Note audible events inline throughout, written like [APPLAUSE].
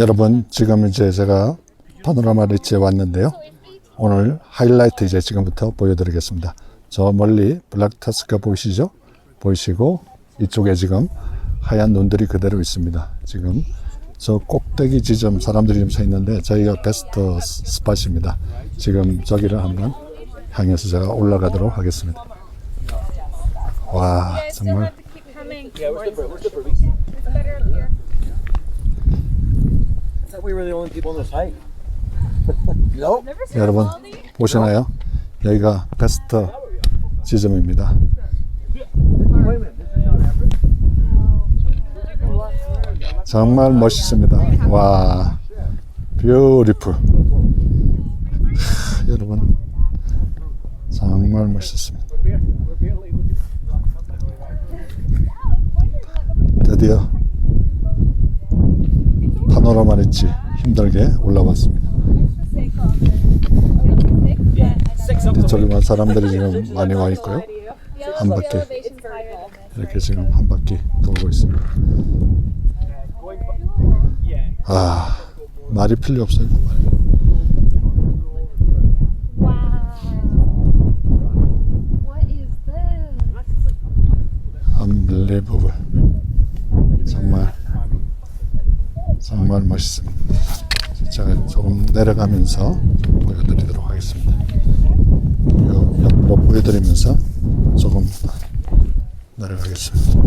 여러분 지금 이제 제가 파노라마 리치에 왔는데요. 오늘 하이라이트 이제 지금부터 보여드리겠습니다. 저 멀리 블랙타스가 보이시죠? 보이시고 이쪽에 지금 하얀 눈들이 그대로 있습니다. 지금 저 꼭대기 지점 사람들이 좀 서 있는데 저희가 베스트 스- 스팟입니다. 지금 저기를 한번 향해서 제가 올라가도록 하겠습니다. 와 정말 thought we were the only people on this hike. nope. Never seen 여러분? 보시나요? 여기가 베스트 지점입니다. 정말 멋있습니다. 와, 뷰티풀. 여러분, 정말 멋있습니다. 드디어 파노라마 리치 힘들게 올라왔습니다. 이쪽에만 사람들이 지금 많이 와 있고요. 한 바퀴 이렇게 지금 한 바퀴 돌고 있습니다. 아 말이 필요 없어요. 말이. This? Unbelievable. 정말 정말 멋있습니다. 제가 조금 내려가면서 좀 보여드리도록 하겠습니다. 요 옆으로 보여드리면서 조금 내려가겠습니다.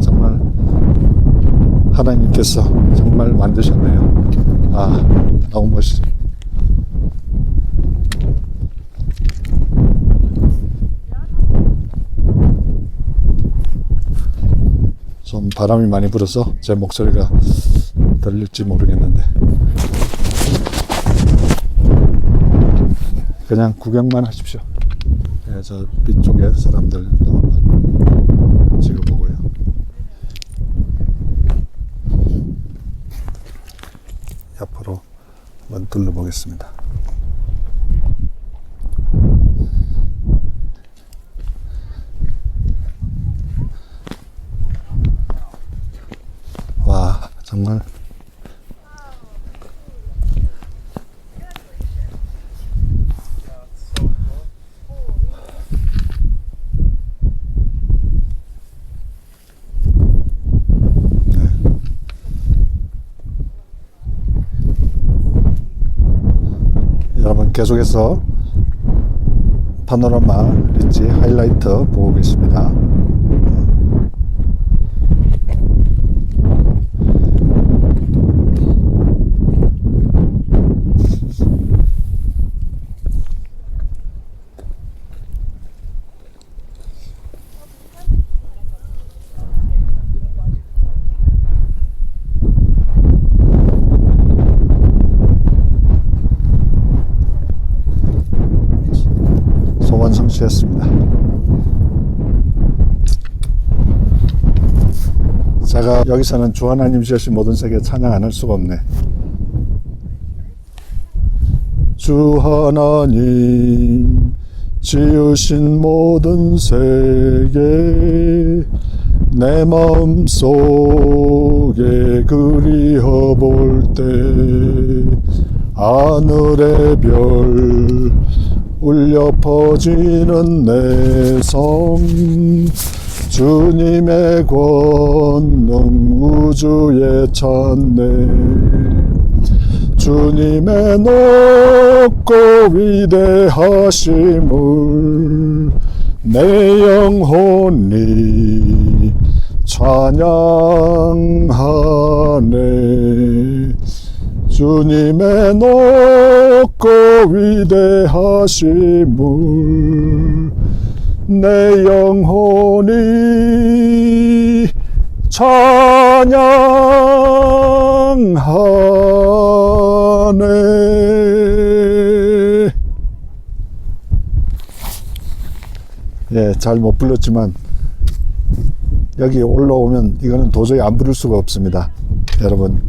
정말 하나님께서 정말 만드셨네요. 아 너무. 좀 바람이 많이 불어서 제 목소리가 들릴지 모르겠는데 그냥 구경만 하십시오. 예, 저 뒤쪽에 사람들도 한번 찍어보고요. 옆으로 한번 둘러보겠습니다. 와 정말 네. 여러분 계속해서 파노라마 리치 하이라이트 보고 계십니다. 성취했습니다. 제가 여기서는 주 하나님 지으신 모든 세계 찬양 안 할 수가 없네. 주 하나님 지으신 모든 세계 내 마음 속에 그리어 볼때 하늘의 별 울려 퍼지는 내섬 주님의 권능 우주에 찾네. 주님의 높고 위대하심을 내 영혼이 찬양하네 주님의 높고 위대하심을 내 영혼이 찬양하네. 예, 잘 못 불렀지만 여기 올라오면 이거는 도저히 안 부를 수가 없습니다. 여러분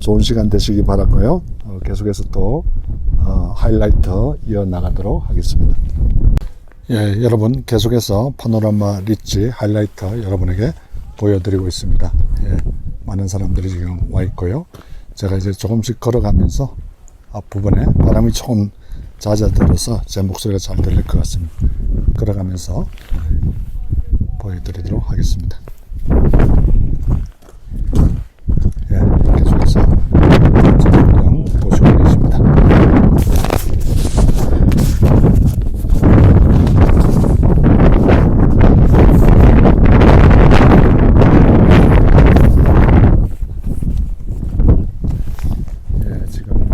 좋은 시간 되시기 바랐고요. 어, 계속해서 또 어, 하이라이트 이어 나가도록 하겠습니다. 예, 여러분 계속해서 파노라마 리치 하이라이터 여러분에게 보여드리고 있습니다. 예, 많은 사람들이 지금 와 있고요. 제가 이제 조금씩 걸어가면서 앞부분에 바람이 조금 잦아들어서 제 목소리가 잘 들릴 것 같습니다. 걸어가면서 보여드리도록 하겠습니다. 예, 계속해서 전경 보시고 계십니다. 예, 지금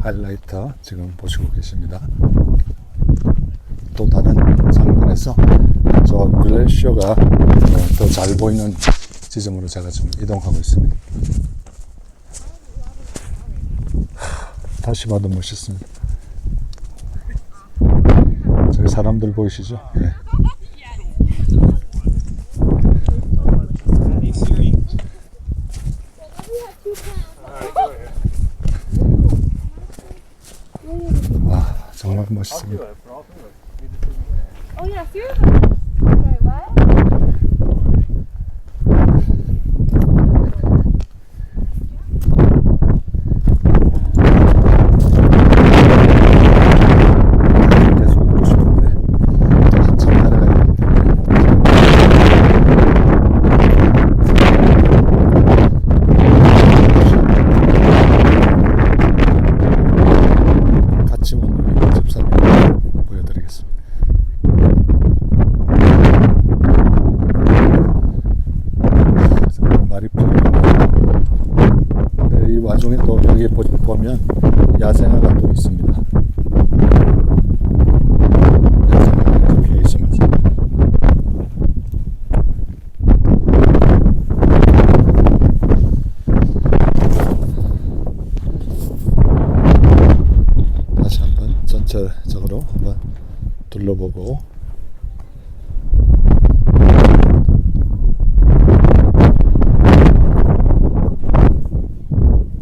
하이라이터 지금 보시고 계십니다. 또 다른 장면에서 저 글래시어가 더 잘 보이는 지점으로 제가 지금 이동하고 있습니다. 하, 다시 봐도 멋있습니다. 저기 사람들 보이시죠? 예. 와, 정말 멋있습니다. Oh yeah, seriously. Sorry, what? 계속 오고 싶은데 또 한참 날아가야 되기 때문에 같이 온 우리 집사님 보여드리겠습니다. 정말 말이 풀리네요. 네, 이 와중에 또 여기 보- 보면 야생화가 또 있습니다. 야생화가 이렇게 피어 있으면서 다시 한번 전체적으로 한번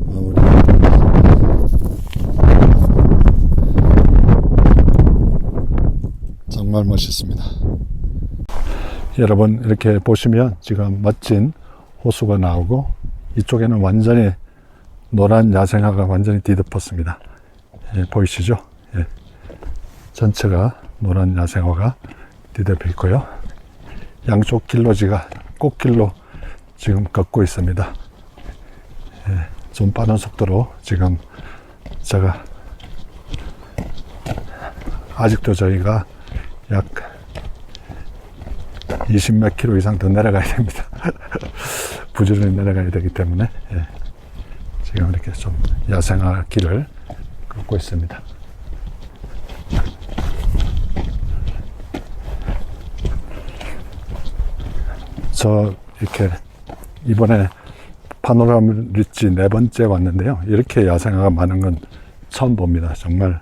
마무리 정말 멋있습니다. 여러분 이렇게 보시면 지금 멋진 호수가 나오고 이쪽에는 완전히 노란 야생화가 완전히 뒤덮었습니다. 예, 보이시죠? 예. 전체가 노란 야생화가 뒤덮여 있고요. 양쪽 길로지가 꽃길로 지금 걷고 있습니다. 예, 좀 빠른 속도로 지금 제가 아직도 저희가 약 20몇 킬로 이상 더 내려가야 됩니다. [LAUGHS] 부지런히 내려가야 되기 때문에 예. 지금 이렇게 좀 야생화 길을 걷고 있습니다. 저 이렇게 이번에 파노라마 리치 네 번째 왔는데요. 이렇게 야생화가 많은 건 처음 봅니다. 정말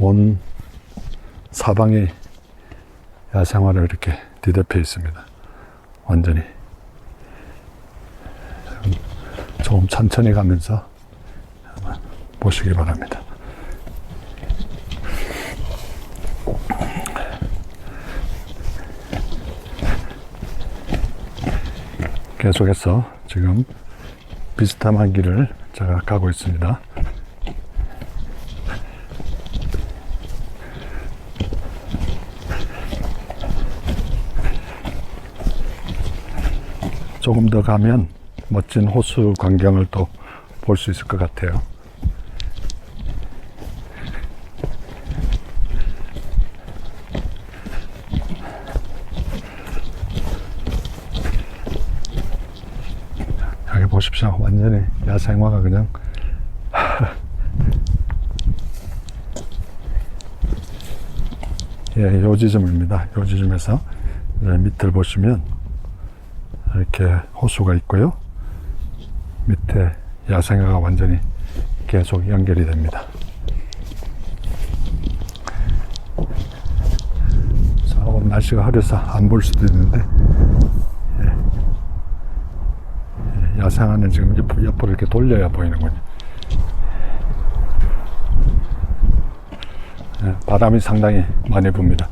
온 사방이 야생화로 이렇게 뒤덮여 있습니다. 완전히. 조금 천천히 가면서 보시기 바랍니다. 계속해서 지금 비스타만 길을 제가 가고 있습니다. 조금 더 가면 멋진 호수 광경을 또 볼 수 있을 것 같아요. 여기 보십시오. 완전히 야생화가 그냥 [LAUGHS] 예, 요 지점입니다. 요 지점에서 밑을 보시면 이렇게 호수가 있고요. 밑에 야생화가 완전히 계속 연결이 됩니다. 자, 오늘 날씨가 흐려서 안 볼 수도 있는데 예. 예, 야생화는 지금 옆, 옆으로 이렇게 돌려야 보이는군요. 예, 바람이 상당히 많이 붑니다.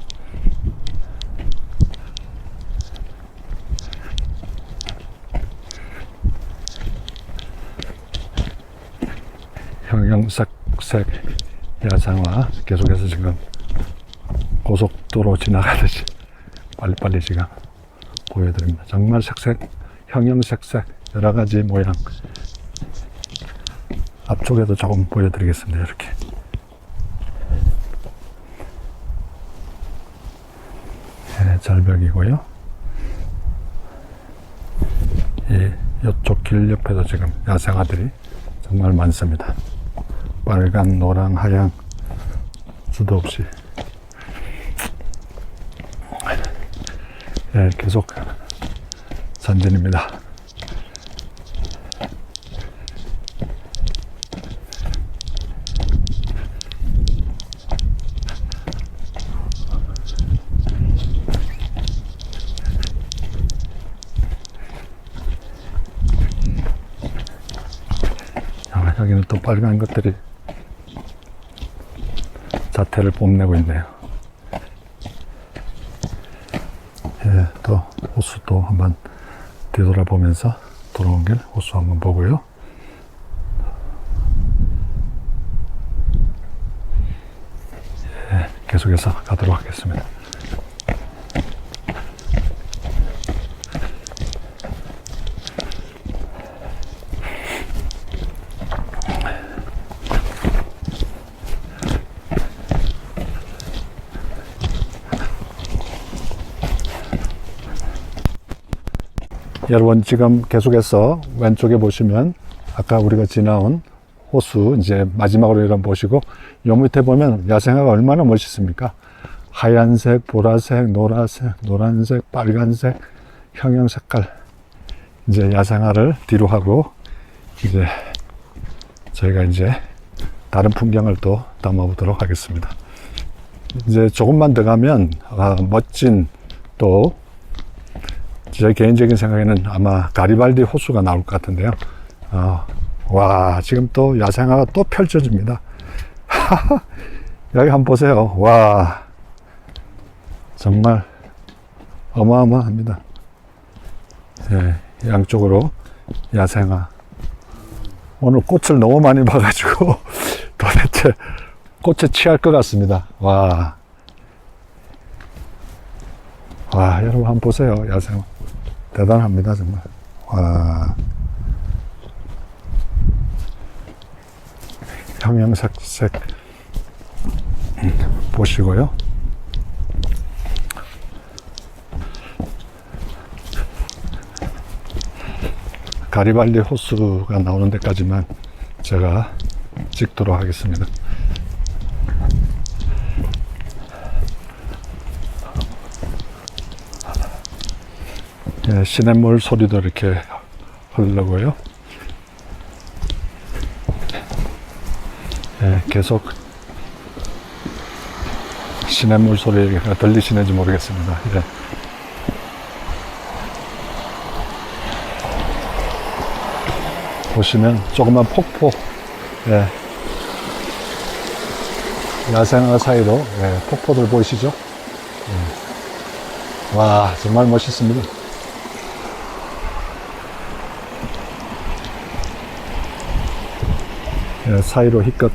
형형색색 야상화 계속해서 지금 고속도로 지나가듯이 빨리빨리 지금 보여드립니다. 정말 색색, 형형색색 여러 가지 모양 앞쪽에도 조금 보여드리겠습니다. 이렇게 네, 절벽이고요. 이 이쪽 길 옆에도 지금 야생화들이 정말 많습니다. 빨간, 노랑, 하양 수도 없이 예, 계속 산진입니다. 빨간 것들이 자태를 뽐내고 있네요. 예, 또 호수도 한번 뒤돌아보면서 돌아온 길 호수 한번 보고요. 예, 계속해서 가도록 하겠습니다. 여러분 지금 계속해서 왼쪽에 보시면 아까 우리가 지나온 호수 이제 마지막으로 여러분 보시고 요 밑에 보면 야생화가 얼마나 멋있습니까? 하얀색, 보라색, 노란색, 노란색, 빨간색, 형형 색깔 이제 야생화를 뒤로 하고 이제 저희가 이제 다른 풍경을 또 담아보도록 하겠습니다. 이제 조금만 더 가면 아, 멋진 또 제 개인적인 생각에는 아마 가리발디 호수가 나올 것 같은데요. 어, 와, 지금 또 야생화가 또 펼쳐집니다. [LAUGHS] 여기 한번 보세요. 와, 정말 어마어마합니다. 예, 양쪽으로 야생화. 오늘 꽃을 너무 많이 봐가지고 [LAUGHS] 도대체 꽃에 취할 것 같습니다. 와. 와, 여러분 한번 보세요. 야생화. 대단합니다, 정말. 와. 형형색색 음, 보시고요. 가리발리 호수가 나오는 데까지만 제가 찍도록 하겠습니다. 예, 시냇물 소리도 이렇게 흐르고요. 예, 계속 시냇물 소리가 들리시는지 모르겠습니다. 예. 보시면 조그만 폭포, 예. 야생화 사이로 예, 폭포들 보이시죠? 예. 와, 정말 멋있습니다. 사이로 희끗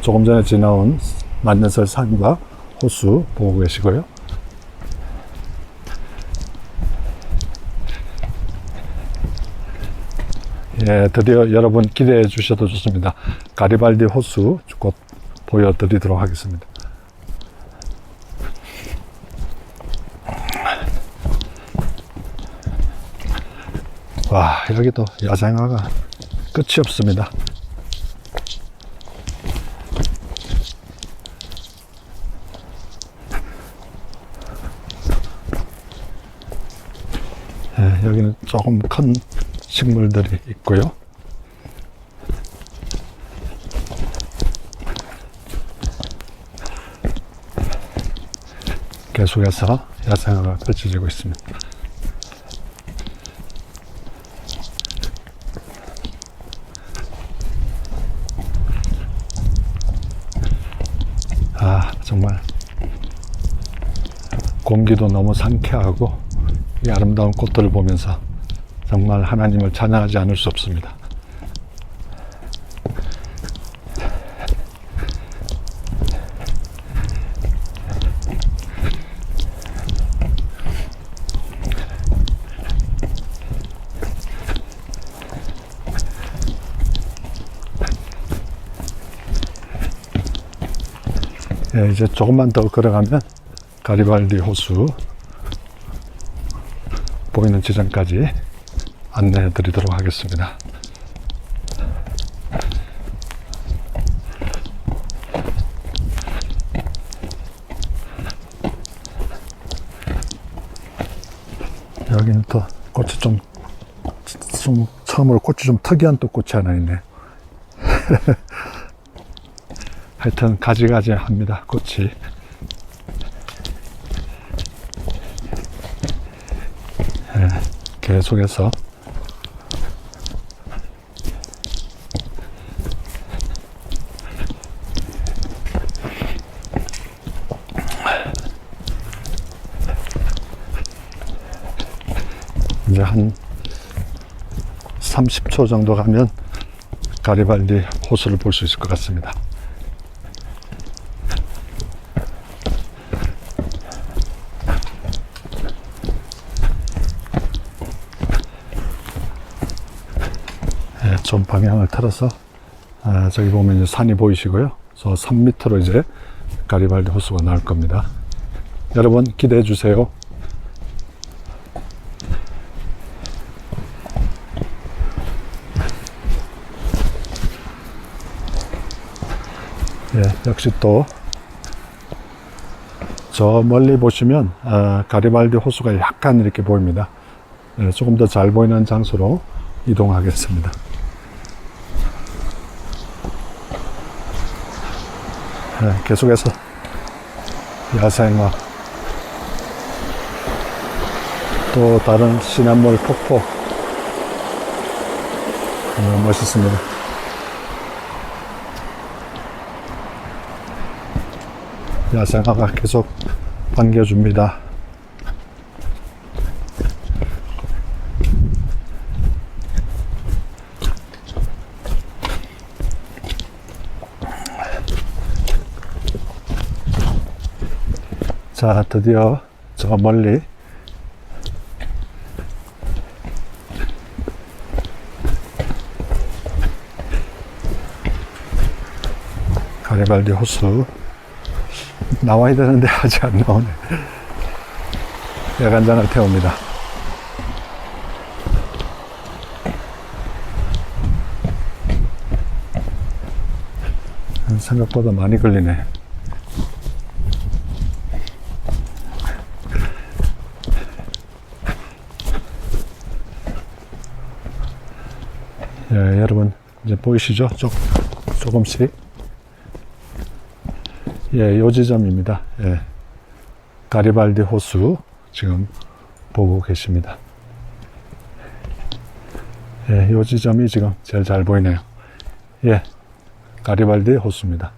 조금 전에 지나온 만년설 산과 호수 보고 계시고요. 예, 드디어 여러분 기대해 주셔도 좋습니다. 가리발디 호수 곧 보여드리도록 하겠습니다. 와, 여기도 야생화가 끝이 없습니다. 여기는 조금 큰 식물들이 있고요. 계속해서 야생화가 펼쳐지고 있습니다. 아, 정말 공기도 너무 상쾌하고 이 아름다운 꽃들을 보면서 정말 하나님을 찬양하지 않을 수 없습니다. 예, 이제 조금만 더 걸어가면 가리발디 호수 보이는 지점까지 안내해 드리도록 하겠습니다. 여기는 또 꽃이 좀, 좀 처음으로 꽃이 좀 특이한 또 꽃이 하나 있네. [LAUGHS] 하여튼 가지가지 합니다. 꽃이. 예, 계속해서 이제 한 30초 정도 가면 가리발디 호수를 볼 수 있을 것 같습니다. 예, 좀 방향을 틀어서 아, 저기 보면 이제 산이 보이시고요. 저산 밑으로 이제 가리발디 호수가 나올 겁니다. 여러분 기대해 주세요. 예, 역시 또 저 멀리 보시면 아, 가리발디 호수가 약간 이렇게 보입니다. 예, 조금 더 잘 보이는 장소로 이동하겠습니다. 계속해서 야생화 또 다른 시냇물 폭포 어, 멋있습니다. 야생화가 계속 반겨줍니다. 자, 드디어 저 멀리 가리발디 호수 나와야 되는데 [LAUGHS] 아직 안 나오네. 야간장을 태웁니다. 생각보다 많이 걸리네. 예, 여러분 이제 보이시죠? 조, 조금씩 예, 요 지점입니다. 예, 가리발디 호수 지금 보고 계십니다. 예, 요 지점이 지금 제일 잘 보이네요. 예, 가리발디 호수입니다.